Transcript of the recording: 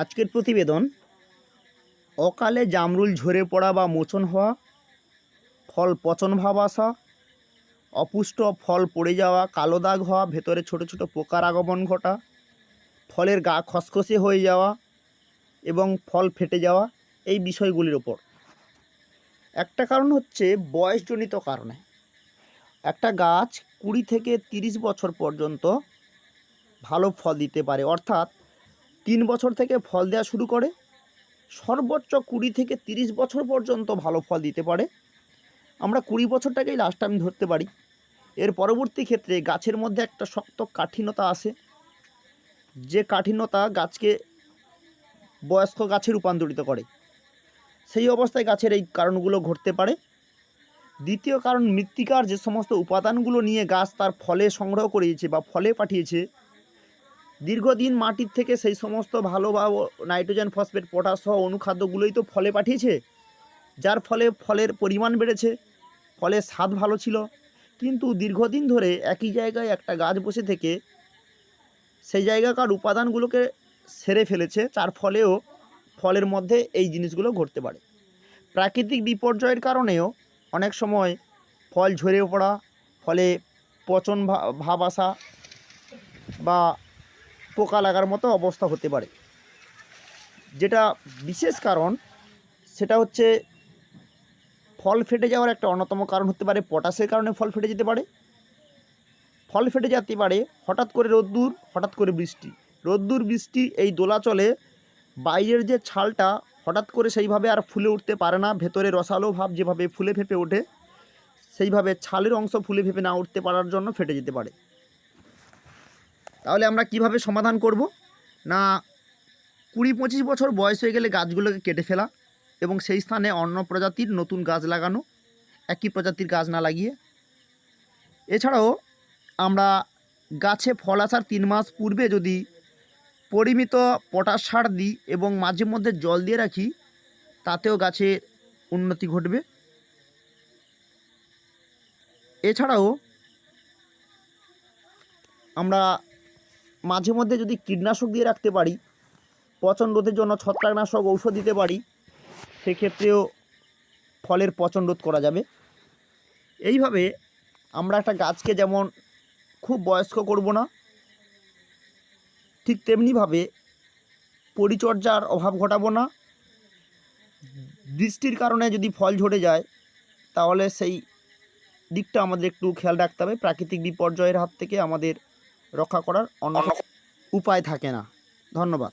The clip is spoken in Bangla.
আজকের প্রতিবেদন, অকালে জামরুল ঝরে পড়া বা মোচন হওয়া, ফল পচন ভাব আসা, অপুষ্ট ফল পড়ে যাওয়া, কালো দাগ হওয়া, ভেতরে ছোট ছোট পোকার আগমন ঘটা, ফলের গা খসখসে হয়ে যাওয়া এবং ফল ফেটে যাওয়া এই বিষয়গুলির ওপর। একটা কারণ হচ্ছে বয়সজনিত কারণে। একটা গাছ কুড়ি থেকে তিরিশ বছর পর্যন্ত ভালো ফল দিতে পারে। অর্থাৎ তিন বছর থেকে ফল দেওয়া শুরু করে। সর্বোচ্চ কুড়ি থেকে তিরিশ বছর পর্যন্ত ভালো ফল দিতে পারে। আমরা কুড়ি বছরটাকেই লাস্ট টাইম ধরতে পারি। এর পরবর্তী ক্ষেত্রে গাছের মধ্যে একটা শক্ত কাঠিন্যতা আসে। যে কাঠিন্যতা গাছকে বয়স্ক গাছে রূপান্তরিত করে। সেই অবস্থায় গাছের এই কারণগুলো ঘটতে পারে। দ্বিতীয় কারণ মৃত্তিকার যে সমস্ত উপাদানগুলো নিয়ে গাছ তার ফলে সংগ্রহ করিয়েছে বা ফলে পাঠিয়েছে দীর্ঘদিন মাটির থেকে সেই সমস্ত ভালো বা নাইট্রোজেন ফসফেট, পটাশ সহ অনুখাদ্যগুলোই তো ফলে পাঠিয়েছে। যার ফলে ফলের পরিমাণ বেড়েছে ফলের স্বাদ ভালো ছিল। কিন্তু দীর্ঘদিন ধরে একই জায়গায় একটা গাছ বসে থেকে সেই জায়গাকার উপাদানগুলোকে সেরে ফেলেছে, যার ফলেও ফলের মধ্যে এই জিনিসগুলো ঘটতে পারে। প্রাকৃতিক বিপর্যয়ের কারণেও অনেক সময় ফল ঝরে পড়া, ফলে পচন ভাব আসা বা পোকা লাগার মতো অবস্থা হতে পারে। যেটা বিশেষ কারণ, সেটা হচ্ছে ফল ফেটে যাওয়ার একটা অন্যতম কারণ হতে পারে, পটাশের কারণে ফল ফেটে যেতে পারে। ফল ফেটে যেতে পারে হঠাৎ করে রোদ্দুর, হঠাৎ করে বৃষ্টি। রোদ্দুর, বৃষ্টি, এই দোলাচলে বাইরের যে ছালটা হঠাৎ করে সেইভাবে আর ফুলে উঠতে পারে না, ভেতরে রসালো ভাব যেভাবে ফুলে ফেপে ওঠে, সেইভাবে ছালের অংশ ফুলে ফেপে না উঠতে পারার জন্য ফেটে যেতে পারে। তাহলে আমরা কীভাবে সমাধান করব? না, কুড়ি পঁচিশ বছর বয়স হয়ে গেলে গাছগুলোকে কেটে ফেলা এবং সেই স্থানে অন্য প্রজাতির নতুন গাছ লাগানো, একই প্রজাতির গাছ না লাগিয়ে। এছাড়াও আমরা গাছে ফল আসার তিন মাস পূর্বে যদি পরিমিত পটাশ সার দিই এবং মাঝে মধ্যে জল দিয়ে রাখি, তাতেও গাছের উন্নতি ঘটবে। এছাড়াও আমরা মাঝে মধ্যে যদি কীটনাশক দিয়ে রাখতে পারি পচন রোধের জন্য ছত্রাকনাশক ঔষধ দিতে পারি, সেক্ষেত্রেও ফলের পচন রোধ করা যাবে। এইভাবে আমরা একটা গাছকে যেমন খুব বয়স্ক করব না, ঠিক তেমনিভাবে পরিচর্যার অভাব ঘটাবো না। বৃষ্টির কারণে যদি ফল ঝরে যায়, তাহলে সেই দিকটা আমাদের একটু খেয়াল রাখতে হবে। প্রাকৃতিক বিপর্যয়ের হাত থেকে আমাদের রক্ষা করার অন্য উপায় থাকে না। ধন্যবাদ।